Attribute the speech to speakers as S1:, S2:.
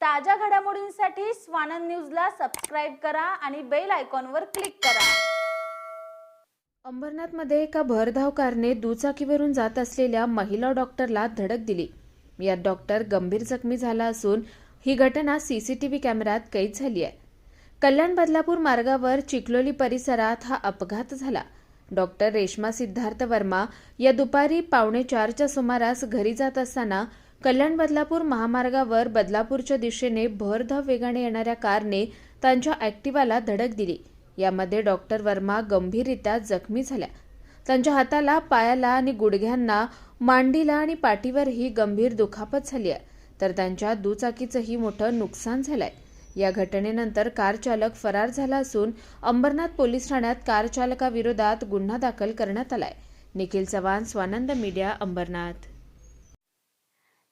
S1: ताज्या घडामोडींसाठी स्वानंद न्यूजला सबस्क्राईब करा आणि बेल आयकॉनवर क्लिक करा.
S2: अंबरनाथमध्ये एका भरधाव कारने दुचाकीवरून जात असलेल्या महिला डॉक्टरला धडक दिली. यात डॉक्टर गंभीर जखमी झाला असून ही घटना सीसीटीव्ही कॅमेऱ्यात कैद झाली आहे. कल्याण बदलापूर मार्गावर चिखलोली परिसरात हा अपघात झाला. डॉक्टर रेश्मा सिद्धार्थ वर्मा या दुपारी पावणे चारच्या सुमारास घरी जात असताना कल्याण बदलापूर महामार्गावर बदलापूरच्या दिशेने भरधाव वेगाने येणाऱ्या कारने त्यांच्या ॲक्टिवाला धडक दिली. यामध्ये डॉक्टर वर्मा गंभीररित्या जखमी झाल्या. त्यांच्या हाताला पायाला आणि गुडघ्यांना मांडीला आणि पाठीवरही गंभीर दुखापत झाली आहे. तर त्यांच्या दुचाकीचंही मोठं नुकसान झालंय. या घटनेनंतर कार चालक फरार झाला असून अंबरनाथ पोलीस ठाण्यात कार चालकाविरोधात गुन्हा दाखल करण्यात आलाय. निखिल चव्हाण स्वानंद मीडिया अंबरनाथ.